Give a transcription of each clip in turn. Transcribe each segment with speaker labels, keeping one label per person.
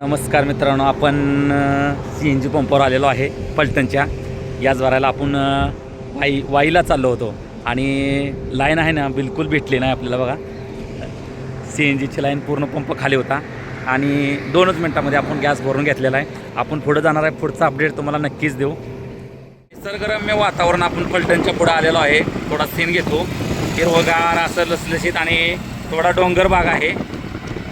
Speaker 1: नमस्कार मित्रांनो आपण सी एन जी पंपावर आलेलो आहे पलटणच्या. याच भरायला आपण वाई वाईला चाललो होतो. आणि लाईन आहे ना बिलकुल भेटली नाही आपल्याला बघा. सी एन जीची लाईन पूर्ण पंप खाली होता. आणि दोनच मिनटामध्ये आपण गॅस भरून घेतलेला आहे. आपण पुढं जाणार आहे पुढचा अपडेट तुम्हाला नक्कीच देऊ. निसर्गरम्य वातावरण आपण पलटणच्या पुढं आलेलो आहे. थोडा सीन घेतो. हिरवगार असं लसलसीत आणि थोडा डोंगर भाग आहे.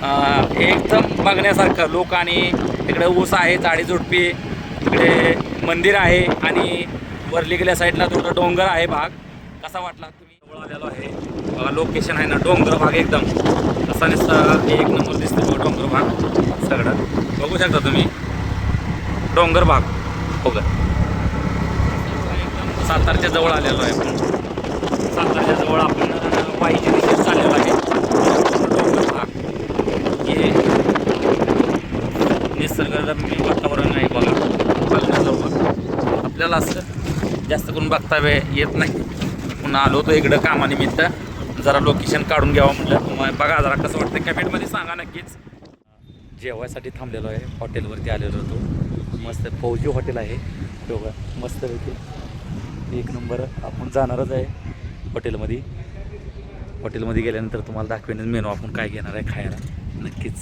Speaker 1: एकदम बघण्यासारखं. लोक आणि तिकडे ऊस आहे झाडी झुडपी तिकडे मंदिर आहे आणि वरली गेल्या साईडला थोडं डोंगर आहे भाग. कसा वाटला तुम्ही? जवळ आलेलो आहे. बघा लोकेशन आहे ना डोंगर भाग एकदम. कसा नुसता एक नंबर दिसतो बघा डोंगर भाग सगळं. बघू शकता तुम्ही. डोंगर भाग. हो का? सातारच्या जवळ आलेलो आहे आपण. सातारच्या जवळ आपण वाईच्या दिशेत चाललेलो आहे डोंगर भाग हे निसर्गरम्य वातावरण आहे बघा. चालण्याजवळ आपल्याला असं जास्त करून बघता वेळ येत नाही. पुन्हा आलो होतो इकडं कामानिमित्त. जरा लोकेशन काढून घ्यावं म्हटलं. तुम्हाला बघा जरा कसं वाटतं कमेंटमध्ये सांगा नक्कीच. जेवायसाठी थांबलेलो आहे. हॉटेलवरती आलेलो होतो. मस्त फौजी हॉटेल आहे. दोघं मस्तपैकी. एक नंबर आपण जाणारच आहे हॉटेलमध्ये हॉटेलमध्ये गेल्यानंतर तुम्हाला दाखवेन मेनू आपण काय घेणार आहे खायला. नक्कीच.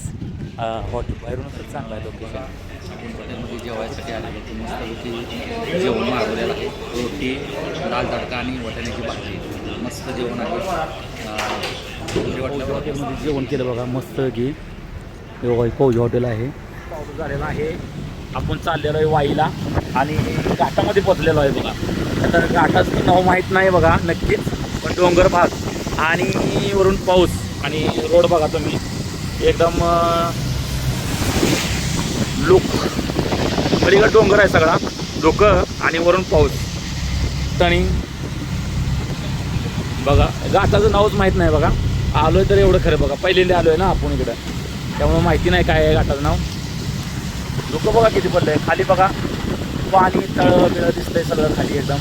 Speaker 1: हॉटेल बाहेरूनच चांगलं आहे लोकेशन आपण हॉटेलमध्ये जेवायसाठी आले होते मस्तपैकी जेवण मागवलेलं आहे. रोटी दाल तडका आणि वाटाण्याची भाजी. मस्त जेवण आहे. हॉटेलमध्ये जेवण केलं बघा मस्त की फौजी हॉटेल आहे. पाऊस झालेला आहे. आपण चाललेलो आहे वाईला आणि घाटामध्ये पोचलेलो आहे बघा. आता घाटाचं नाव माहीत नाही बघा नक्कीच. पण डोंगर भाग आणि वरून पाऊस आणि रोड बघा तुम्ही. एकदम लुक पलीकडे डोंगर आहे सगळा. लोक आणि वरून पाऊस. आणि बघा घाटाचं नावच माहीत नाही बघा. आलोय तर एवढं खरं बघा. पहिल्यांदा आहे ना आपण इकडं. त्यामुळे माहिती नाही काय आहे घाटाचं नाव. लोक बघा किती पडलं आहे खाली बघा. पाणी तळ बिळ दिसतंय सगळं खाली एकदम.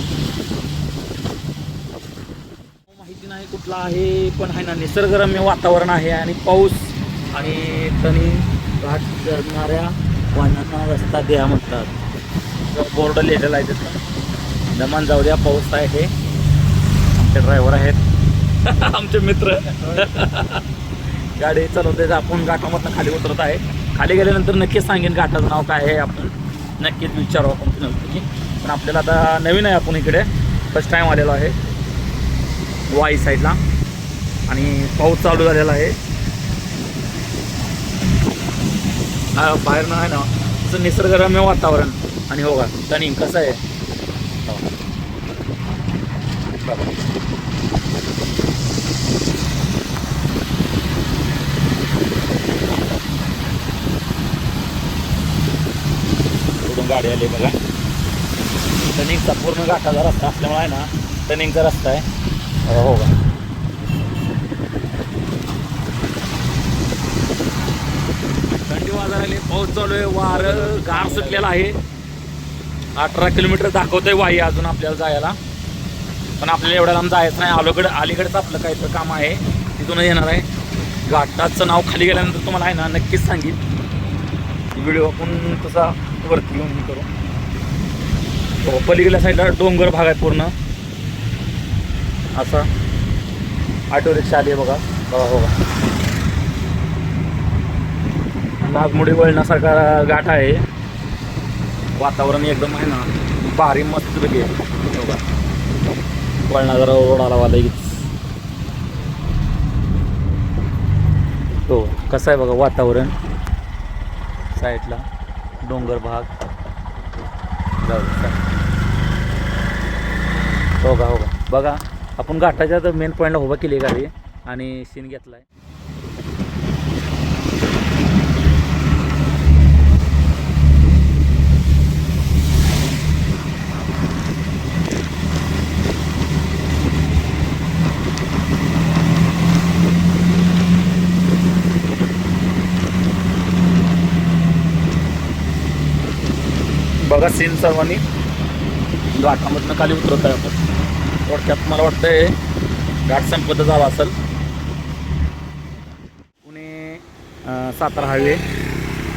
Speaker 1: माहिती नाही कुठला आहे पण आहे ना निसर्गरम्य वातावरण आहे आणि पाऊस. आणि तणी घाट करणाऱ्या वाहनांना रस्ता द्या म्हणतात. बोर्ड लिहिलेला आहे तिथं. दमान जाऊ द्या पाऊस आहे. हे आमचे ड्रायव्हर आहेत. आमचे मित्र. गाडी चालवते आपण घाटामधनं खाली उतरत आहे. खाली गेल्यानंतर नक्कीच सांगेन घाटाचं नाव काय आहे. आपण नक्कीच विचारू आपण नक्की पण आपल्याला आता नवीन आहे आपण इकडे. फर्स्ट टाईम आलेलो आहे. वाई साईडला. आणि पाऊस चालू झालेला आहे हा बाहेर आहे ना. तसं निसर्गरम्य वातावरण. आणि हो का टनिंग कसं आहे? गाडी आली बघा. टनिंगचा पूर्ण घाटाचा रस्ता असल्यामुळे आहे ना टनिंगचा रस्ता आहे. बघा, हो का झाले पाऊस चालू आहे. वारं गार सुटलेला आहे. अठरा किलोमीटर दाखवतंय वाई अजून आपल्याला जायला. पण आपल्याला एवढ्या लांब जायचं नाही. आलोकडे अलीकडचं आपलं काहीतरी काम आहे. तिथूनच येणार आहे. घाटाचं नाव खाली गेल्यानंतर तुम्हाला आहे ना नक्कीच सांगेन. व्हिडिओ आपण तसा वरती येऊन करू. हो, पलीकडल्या साईडला डोंगर भाग आहे पूर्ण. असा. ऑटो रिक्षा आली आहे बघा. बघा बघा. नागमोडी वळणासारखा घाट आहे. वातावरण एकदम आहे ना भारी मस्त पैकी आहे. बघा. वळणा जरा रोड आला वाला हो कसं आहे बघा वातावरण? साईडला डोंगर भाग. जाऊ हो का हो का. बघा आपण घाटाच्या तर मेन पॉईंटला उभा केली आहे गाडी आणि सीन घेतला आहे बघा सीन सर्वांनी. घाटामधनं खाली उतरत आहे आपण. थोडक्यात मला वाटतंय घाट संपत झाला असेल. पुणे सातारा हायवे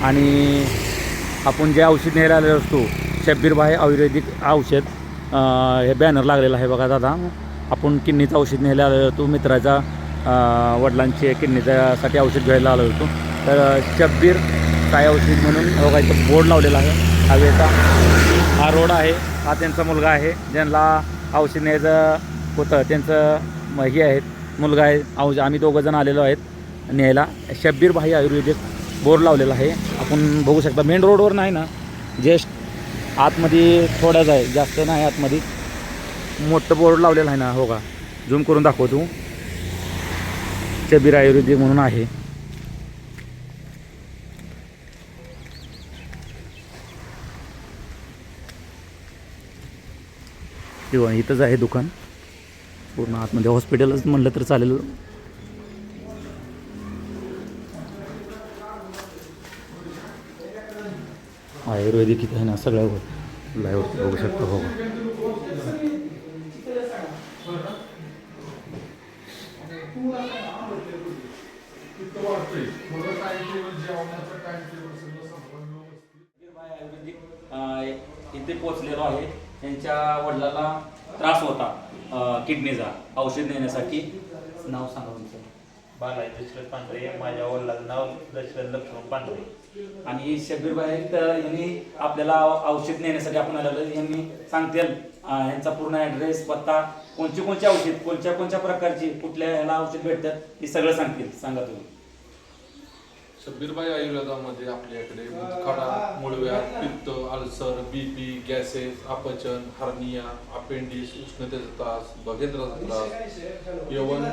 Speaker 1: आणि आपण जे औषध न्यायला आलेलो असतो शब्बीरबाई आयुर्वेदिक औषध हे बॅनर लागलेलं आहे बघा दादा. आपण किडनीचं औषध न्यायला आलेलो होतो मित्राच्या वडिलांची वडिलांचे किडनीच्यासाठी औषध घ्यायला आलो होतो. तर शब्बीर काय औषध म्हणून हो, बघा इथं बोर्ड लावलेला आहे. हवेचा हा रोड आहे. हा त्यांचा मुलगा आहे. ज्यांना औषध न्यायचं होतं त्यांचं म- हे आहेत. मुलगा आहे औष आम्ही दोघं जण आलेलो आहेत न्यायला. शब्बीर भाई आयुर्वेदिक बोर्ड लावलेला आहे. आपण बघू शकता मेन रोडवर नाही ना. जस्ट आतमध्ये थोडंच आहे जास्त नाही आतमध्ये. मोठं बोर्ड लावलेलं आहे ना हो का? झूम करून दाखवतो. शब्बीर आयुर्वेदिक म्हणून आहे. किंवा इथंच आहे दुकान. पूर्ण आतमध्ये हॉस्पिटलच म्हणलं तर चालेल. आयुर्वेदिक इथे आहे ना सगळ्या लाईव्ह बघू शकतो हो. इथे पोचलेलो आहे. त्यांच्या वडिलाला त्रास होता किडनीचा औषध देण्यासाठी. नाव सांगा तुमचं.
Speaker 2: बालाजी दशरथ पांढरे माझ्या वडिलाचं नाव दशरथ लक्ष्मण पांढरे.
Speaker 1: आणि शब्बीर भाई तर यांनी आपल्याला औषध नेण्यासाठी आपण आलेलो. यांनी सांगतील यांचा पूर्ण ॲड्रेस पत्ता कोणची कोणची औषध कोणत्या कोणत्या प्रकारची कुठल्या ह्याला औषध भेटतात ते सगळं सांगतील. सांगा तुम्ही.
Speaker 3: शब्बीरबाई आयुर्वेदामध्ये आपल्याकडे मुतखडा मुळव्या पित्त अल्सर बीपी गॅसेस अपचन हर्निया अपेंडिस उष्णतेचा त्रास बघेंद्राचा त्रास यवन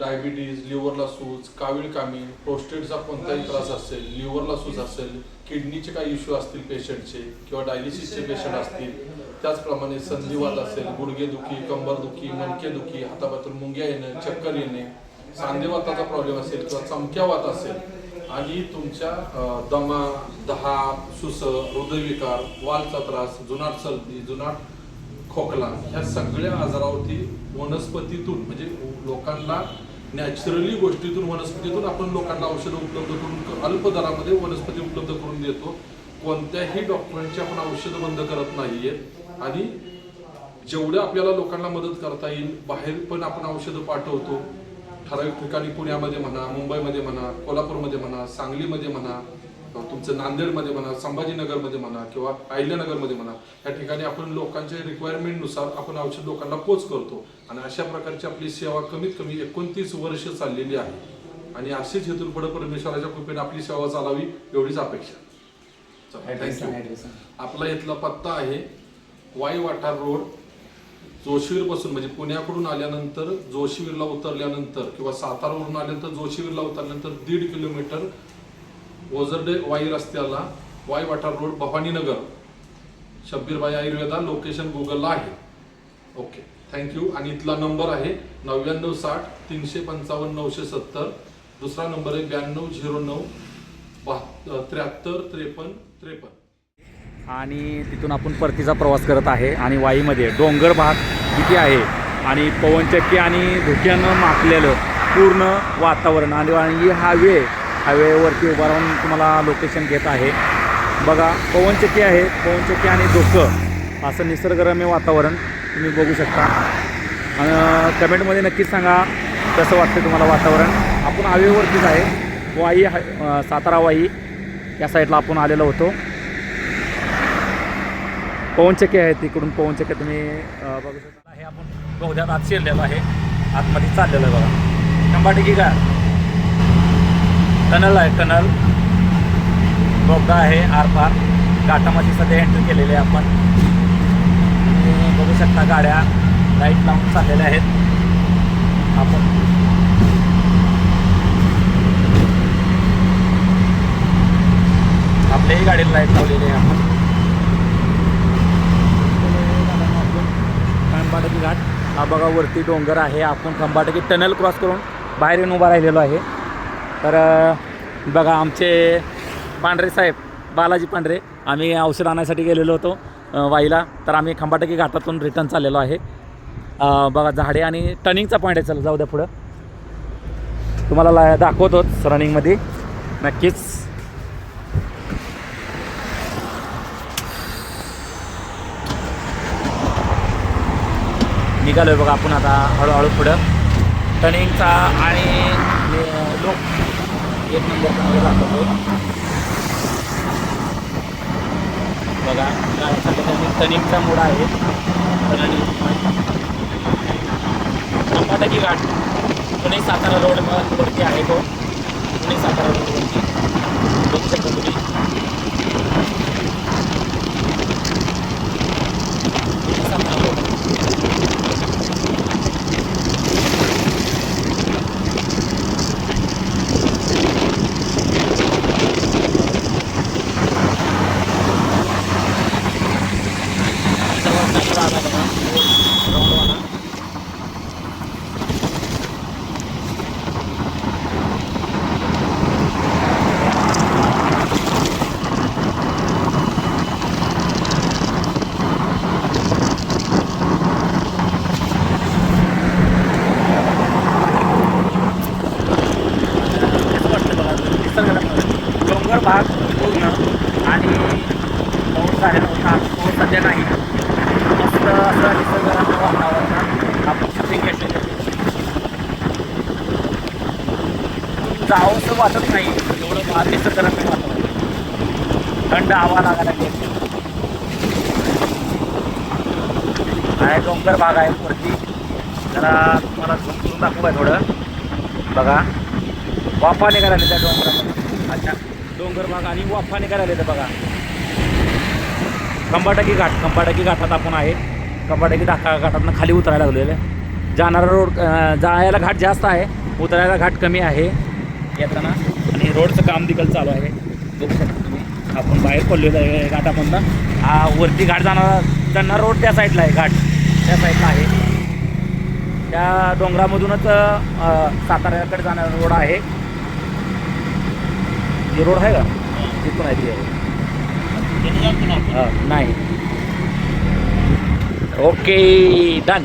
Speaker 3: डायबिटीज लिव्हरला सूज कावीळ कामी प्रोस्टेटचा कोणताही त्रास असेल लिव्हरला सूज असेल किडनीचे काही इश्यू असतील पेशंटचे किंवा डायलिसिसचे पेशंट असतील त्याचप्रमाणे संधिवात असेल गुडघेदुखी कंबरदुखी मणकेदुखी हातापातून मुंग्या येणं चक्कर येणे सांधेवाताचा प्रॉब्लेम असेल किंवा चमक्यावात असेल आणि तुमच्या दमा दहा सुस हृदयविकार वालचा त्रास जुनाट सर्दी जुनाट खोकला ह्या सगळ्या आजारावरती वनस्पतीतून म्हणजे लोकांना नॅचरली गोष्टीतून वनस्पतीतून आपण लोकांना औषधं उपलब्ध करून अल्प दरामध्ये वनस्पती उपलब्ध करून देतो. कोणत्याही डॉक्टरांची आपण औषधं बंद करत नाहीये. आणि जेवढं आपल्याला लोकांना मदत करता येईल बाहेर पण आपण औषधं पाठवतो. ठराविक ठिकाणी पुण्यामध्ये म्हणा मुंबईमध्ये म्हणा कोल्हापूरमध्ये म्हणा सांगलीमध्ये म्हणा तुमचं नांदेडमध्ये म्हणा संभाजीनगरमध्ये म्हणा किंवा अहिल्यानगरमध्ये म्हणा या ठिकाणी आपण लोकांच्या रिक्वायरमेंटनुसार आपण औषध लोकांना पोच करतो. आणि अशा प्रकारची आपली सेवा कमीत कमी एकोणतीस वर्ष चाललेली आहे. आणि अशीच हेतून पुढे परमेश्वराच्या कृपेने आपली सेवा चालावी एवढीच अपेक्षा. आपला इथला पत्ता आहे वाई वाठार रोड जोशीवीरपासून म्हणजे पुण्याकडून आल्यानंतर जोशीवीरला उतरल्यानंतर किंवा सातारावरून आल्यानंतर जोशीवीरला उतरल्यानंतर दीड किलोमीटर ओझरडे वाई रस्त्याला वाई वाठार रोड भवानीनगर. शब्बीरबाई आयुर्वेदा लोकेशन गुगलला आहे. ओके थँक्यू आणि इथला नंबर आहे नव्याण्णव साठ तीनशे पंचावन्न नऊशे सत्तर. दुसरा नंबर आहे ब्याण्णव झिरो नऊ बहा त्र्याहत्तर त्रेपन्न त्रेपन्न.
Speaker 1: आणि तिथून आपण परतीचा प्रवास करत आहे. आणि वाईमध्ये डोंगर भाग किती आहे. आणि पवनचक्की आणि धुक्यानं मापलेलं पूर्ण वातावरण. आणि आणि हायवे हायवेवरती उभा राहून तुम्हाला लोकेशन घेत आहे. बघा पवनचक्की आहे. पवनचक्की आणि धोकं असं निसर्गरम्य वातावरण तुम्ही बघू शकता. आणि कमेंटमध्ये नक्कीच सांगा कसं वाटतं तुम्हाला वातावरण. आपण हायवेवरतीच आहे. वाई हा सातारा वाई या साईडला आपण आलेलो होतो. पवनचक्की आहे तिकडून पवनचक्की तुम्ही बघू शकता. हे आपण बहुध्यात आत शिरलेलो आहे. आतमध्ये चाललेलं आहे बघा. कंबाटिकी काय टनल आहे टनल. बोगदा आहे आरपार. घाटामध्ये सध्या एंट्री केलेली आहे आपण. तुम्ही बघू शकता गाड्या लाइट लावून चाललेल्या आहेत. आपण. आपल्याही गाडीला लाइट लावलेली आहे आपण. खंबाटकी घाट. हा बघा वरती डोंगर आहे. आपण खंबाटकी टनल क्रॉस करून बाहेर येऊन उभा राहिलेलो आहे. तर बघा आमचे पांढरे साहेब बालाजी पांढरे आम्ही औषध आणायसाठी गेलेलो होतो वाईला. तर आम्ही खंबाटकी घाटातून रिटर्न चाललेलो आहे. बघा झाडे आणि टर्निंगचा पॉईंट आहे. चला जाऊ द्या पुढं. तुम्हाला ला दाखवतोच रनिंगमध्ये नक्कीच. निघालो आहे बघा आपण आता हळूहळू पुढं. टर्निंगचा आणि लोक एक नंबर दाखवतो बघा टर्निंगचा मोड आहे. टर्निंग टमाटाची घाट पुणे सातारा रोड वरती आहे तो पुणे सातारा रोडवरती बघू शकता तुम्ही पुणे सातारा रोड सर्वात चांगला आला बघा राऊंडवाला कसं वाटतं बघा निसर्गाला डोंगर भाग पूर्ण आणि पाऊस झाला होता. पाऊस सध्या नाही. मस्त असं निसर्गरम्य वातावरणात आपण शूटिंग घेतलेलं जावंसं वाटत नाही. एवढं भार निसर्गरम्य वातावरण. थंड हवा लागायला लागली. आहे डोंगर भाग आहे वरती. जरा तुम्हाला झूम दाखवू आहे थोडं? बघा. वाफा निघाला त्या डोंगरामध्ये. अच्छा. डोंगर भाग आणि वाफा निघायला येतं बघा. कंबाटकी घाट कंबाटकी घाटात आपण आहे. कंबाटकी घाटा घाटातनं खाली उतरायला लागलेलं. आहे जाणारा रोड जायला घाट जास्त आहे. उतरायला घाट कमी आहे. येताना. आणि रोडचं काम देखील चालू आहे. बघू शकता तुम्ही. आपण बाहेर पडलेलो आहे घाटामधनं. हा वरती घाट जाणारा जाणारा रोड त्या साईडला आहे घाट. त्या साईडला आहे. त्या डोंगरामधूनच साताऱ्याकडे जाणारा रोड आहे. हे रोड आहे का तिथून आहे ती. हा, नाही. Okay done.